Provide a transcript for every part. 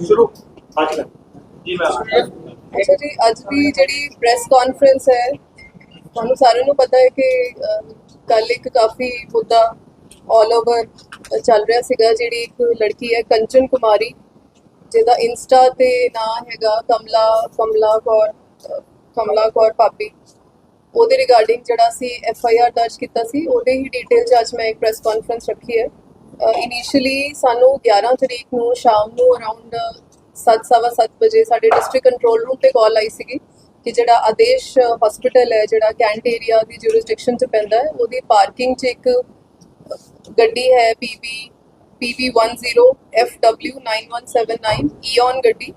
ਸ਼ੁਰੂ ਅੱਜ ਜੀ ਮੈਂ ਅੱਛਾ ਅੱਜ ਦੀ ਜਿਹੜੀ ਪ੍ਰੈਸ ਕਾਨਫਰੰਸ ਹੈ ਤੁਹਾਨੂੰ ਸਾਰਿਆਂ ਨੂੰ ਪਤਾ ਹੈ ਕਿ ਕੱਲ ਇੱਕ ਕਾਫੀ ਮੁੱਦਾ ਆਲ ਓਵਰ ਚੱਲ ਰਿਹਾ ਸੀਗਾ ਜਿਹੜੀ ਇੱਕ ਲੜਕੀ ਹੈ ਕੰਚਨ ਕੁਮਾਰੀ ਜਿਹਦਾ ਇੰਸਟਾ ਤੇ ਨਾਂ ਹੈਗਾ ਕਮਲਾ ਕਮਲਾ ਕੌਰ ਕਮਲਾ ਕੌਰ ਪਾਪੀ ਉਹਦੇ ਰਿਗਾਰਡਿੰਗ ਜਿਹੜਾ ਸੀ ਐਫ ਆਈ ਆਰ ਦਰਜ ਕੀਤਾ ਸੀ ਉਹਦੇ ਹੀ ਡਿਟੇਲ 'ਚ ਅੱਜ ਮੈਂ ਇੱਕ ਪ੍ਰੈਸ ਕਾਨਫਰੰਸ ਰੱਖੀ ਹੈ ਇਨੀਸ਼ੀਅਲੀ ਸਾਨੂੰ 11 ਤਰੀਕ ਨੂੰ ਸ਼ਾਮ ਨੂੰ ਅਰਾਊਂਡ 7:30 ਵਜੇ ਸਾਡੇ ਡਿਸਟ੍ਰਿਕਟ ਕੰਟਰੋਲ ਰੂਮ ਤੇ ਕਾਲ ਆਈ ਸੀਗੀ ਕਿ ਜਿਹੜਾ ਆਦੇਸ਼ ਹਸਪੀਟਲ ਹੈ, ਜਿਹੜਾ ਕੈਂਟ ਏਰੀਆ ਦੀ ਜੁਰਿਸਡਿਕਸ਼ਨ 'ਚ ਪੈਂਦਾ ਹੈ, ਉਹਦੀ ਪਾਰਕਿੰਗ 'ਚ ਇੱਕ ਗੱਡੀ ਹੈ PB PB10 FW9179 ਈਓਨ ਗੱਡੀ।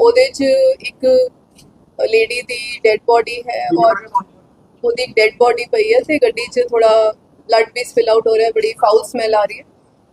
ਉਹਦੇ 'ਚ ਇੱਕ ਲੇਡੀ ਦੀ ਡੈੱਡ ਬੋਡੀ ਹੈ ਔਰ ਉਹਦੀ ਡੈੱਡ ਬੋਡੀ ਪਈ ਹੈ ਤੇ ਗੱਡੀ 'ਚ ਥੋੜਾ ਬਲੱਡ ਵੀ ਸਪਿਲ ਆਊਟ ਹੋ ਰਿਹਾ, ਬੜੀ ਫਾਊਲ ਸਮੈਲ ਆ ਰਹੀ ਹੈ।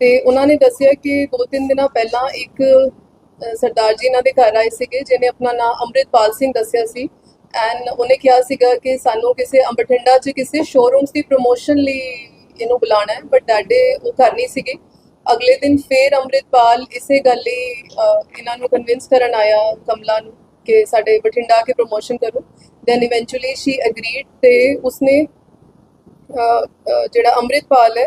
ਤੇ ਉਹਨਾਂ ਨੇ ਦੱਸਿਆ ਕਿ ਦੋ ਤਿੰਨ ਦਿਨਾਂ ਪਹਿਲਾਂ ਇੱਕ ਸਰਦਾਰ ਜੀ ਇਹਨਾਂ ਦੇ ਘਰ ਆਏ ਸੀਗੇ, ਜਿਹਨੇ ਆਪਣਾ ਨਾਮ ਅੰਮ੍ਰਿਤਪਾਲ ਸਿੰਘ ਦੱਸਿਆ ਸੀ। ਐਂਡ ਉਹਨੇ ਕਿਹਾ ਸੀਗਾ ਕਿ ਸਾਨੂੰ ਕਿਸੇ ਅੰਬਠਿੰਡਾ 'ਚ ਕਿਸੇ ਸ਼ੋਰੂਮਸ ਦੀ ਪ੍ਰੋਮੋਸ਼ਨ ਲਈ ਇਹਨੂੰ ਬੁਲਾਣਾ ਹੈ ਬਟ ਦੈਟ ਡੇ ਉਹ ਘਰ ਨਹੀਂ ਸੀਗੇ। ਅਗਲੇ ਦਿਨ ਫੇਰ ਅੰਮ੍ਰਿਤਪਾਲ ਇਸੇ ਗੱਲ ਲਈ ਇਹਨਾਂ ਨੂੰ ਕਨਵਿੰਸ ਕਰਨ ਆਇਆ ਕਮਲਾ ਨੂੰ ਕਿ ਸਾਡੇ ਬਠਿੰਡਾ ਕੇ ਪ੍ਰੋਮੋਸ਼ਨ ਕਰੋ। ਦੈਨ ਇਵੈਂਚੁਅਲੀ ਸ਼ੀ ਐਗਰੀਡ ਤੇ ਉਸਨੇ ਜਿਹੜਾ ਅੰਮ੍ਰਿਤਪਾਲ ਹੈ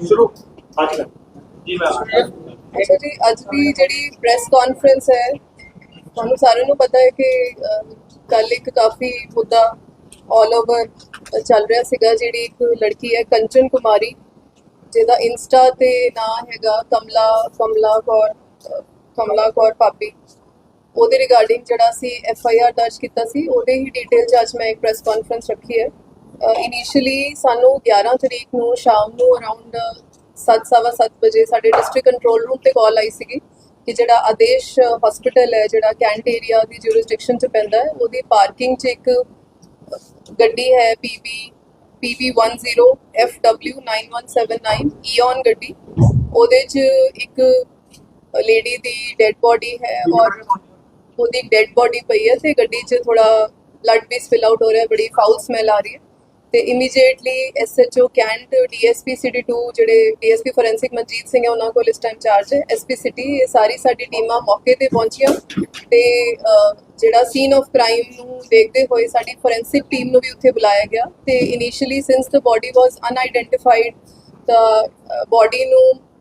ਸ਼ੁਰੂ ਅੱਜ ਜੀ ਮੈਂ ਅੱਛਾ ਜੀ ਅੱਜ ਦੀ ਜਿਹੜੀ ਪ੍ਰੈਸ ਕਾਨਫਰੰਸ ਹੈ, ਤੁਹਾਨੂੰ ਸਾਰਿਆਂ ਨੂੰ ਪਤਾ ਹੈ ਕਿ ਕੱਲ ਇੱਕ ਕਾਫੀ ਮੁੱਦਾ ਆਲ ਓਵਰ ਚੱਲ ਰਿਹਾ ਸੀਗਾ, ਜਿਹੜੀ ਇੱਕ ਲੜਕੀ ਹੈ ਕੰਚਨ ਕੁਮਾਰੀ, ਜਿਹਦਾ ਇੰਸਟਾ ਤੇ ਨਾਂ ਹੈਗਾ ਕਮਲਾ ਕਮਲਾ ਕੌਰ ਕਮਲਾ ਕੌਰ ਪਾਪੀ ਉਹਦੇ ਰਿਗਾਰਡਿੰਗ ਜਿਹੜਾ ਸੀ ਐਫ ਆਈ ਆਰ ਦਰਜ ਕੀਤਾ ਸੀ, ਉਹਦੇ ਹੀ ਡਿਟੇਲ 'ਚ ਅੱਜ ਮੈਂ ਇੱਕ ਪ੍ਰੈਸ ਕਾਨਫਰੰਸ ਰੱਖੀ ਹੈ। ਇਨੀਸ਼ੀਅਲੀ ਸਾਨੂੰ 11 ਤਰੀਕ ਨੂੰ ਸ਼ਾਮ ਨੂੰ ਅਰਾਊਂਡ 7:30 ਵਜੇ ਸਾਡੇ ਡਿਸਟ੍ਰਿਕਟ ਕੰਟਰੋਲ ਰੂਮ ਤੇ ਕਾਲ ਆਈ ਸੀਗੀ ਕਿ ਜਿਹੜਾ ਆਦੇਸ਼ ਹਸਪੀਟਲ ਹੈ, ਜਿਹੜਾ ਕੈਂਟ ਏਰੀਆ ਦੀ ਜੁਰਿਸਡਿਕਸ਼ਨ ਚ ਪੈਂਦਾ ਹੈ, ਉਹਦੀ ਪਾਰਕਿੰਗ 'ਚ ਇੱਕ ਗੱਡੀ ਹੈ PB PB10 FW9179 ਈਓਨ ਗੱਡੀ। ਉਹਦੇ 'ਚ ਇੱਕ ਲੇਡੀ ਦੀ ਡੈੱਡ ਬੋਡੀ ਹੈ ਔਰ ਉਹਦੀ ਡੈੱਡ ਬੋਡੀ ਪਈ ਹੈ ਤੇ ਗੱਡੀ 'ਚ ਥੋੜਾ ਬਲੱਡ ਵੀ ਸਪਿਲ ਆਊਟ ਹੋ ਰਿਹਾ, ਬੜੀ ਫਾਊਲ ਸਮੈਲ ਆ ਰਹੀ ਹੈ। ਤੇ immediately SHO cantt DSP city 2 ਜਿਹੜੇ ਡੀਐਸਪੀ ਫੋਰੈਂਸਿਕ ਮਨਜੀਤ ਸਿੰਘ ਹੈ, ਉਹਨਾਂ ਕੋਲ ਇਸ ਟਾਈਮ ਚਾਰਜ ਹੈ। ਐਸਪੀ ਸਿਟੀ ਇਹ ਸਾਰੀ ਸਾਡੀ ਟੀਮਾਂ ਮੌਕੇ ਤੇ ਪਹੁੰਚੀਆਂ ਤੇ ਜਿਹੜਾ ਸੀਨ ਆਫ ਕ੍ਰਾਈਮ ਨੂੰ ਦੇਖਦੇ ਹੋਏ ਸਾਡੀ ਫੋਰੈਂਸਿਕ ਟੀਮ ਨੂੰ ਵੀ ਉੱਥੇ ਬੁਲਾਇਆ ਗਿਆ ਤੇ initially since the body was unidentified the body ਨੂੰ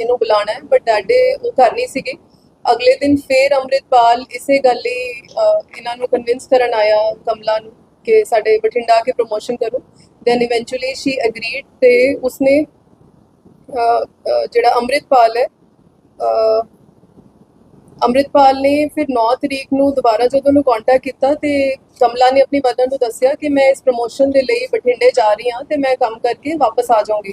ਇਹਨੂੰ ਬੁਲਾਣਾ ਹੈ ਬਟ ਦੈਟ ਡੇ ਉਹ ਘਰ ਨਹੀਂ ਸੀਗੇ। ਅਗਲੇ ਦਿਨ ਫੇਰ ਅੰਮ੍ਰਿਤਪਾਲ ਇਸੇ ਗੱਲ ਲਈ ਇਹਨਾਂ ਨੂੰ ਕਨਵਿੰਸ ਕਰਨ ਆਇਆ ਕਮਲਾ ਨੂੰ ਕਿ ਸਾਡੇ ਬਠਿੰਡਾ ਆ ਕੇ ਪ੍ਰੋਮੋਸ਼ਨ ਕਰੋ। ਦੈਨ ਇਵੈਂਚੁਅਲੀ ਸ਼ੀ ਐਗਰੀਡ ਤੇ ਉਸਨੇ ਜਿਹੜਾ ਅੰਮ੍ਰਿਤਪਾਲ ਹੈ ਅੰਮ੍ਰਿਤਪਾਲ ਨੇ ਫਿਰ 9 ਤਰੀਕ ਨੂੰ ਦੁਬਾਰਾ ਜਦੋਂ ਉਹਨੂੰ ਕੰਟੈਕਟ ਕੀਤਾ ਤੇ ਕਮਲਾ ਨੇ ਆਪਣੀ ਮਦਰ ਨੂੰ ਦੱਸਿਆ ਕਿ ਮੈਂ ਇਸ ਪ੍ਰੋਮੋਸ਼ਨ ਦੇ ਲਈ ਬਠਿੰਡੇ ਜਾ ਰਹੀ ਹਾਂ ਤੇ ਮੈਂ ਕੰਮ ਕਰਕੇ ਵਾਪਸ ਆ ਜਾਊਂਗੀ।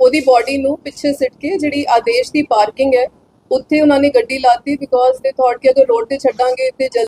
ਉਹਦੀ ਬਾਡੀ ਨੂੰ ਪਿੱਛੇ ਸਿੱਟ ਕੇ ਜਿਹੜੀ ਆਦੇਸ਼ ਦੀ ਪਾਰਕਿੰਗ ਹੈ, ਉੱਥੇ ਉਹਨਾਂ ਨੇ ਗੱਡੀ ਲਾਤੀ ਬਿਕੋਜ਼ ਦੇ ਥਾਟ ਕਿ ਅਗਰ ਰੋਡ ਤੇ ਛੱਡਾਂਗੇ ਤੇ ਜਲ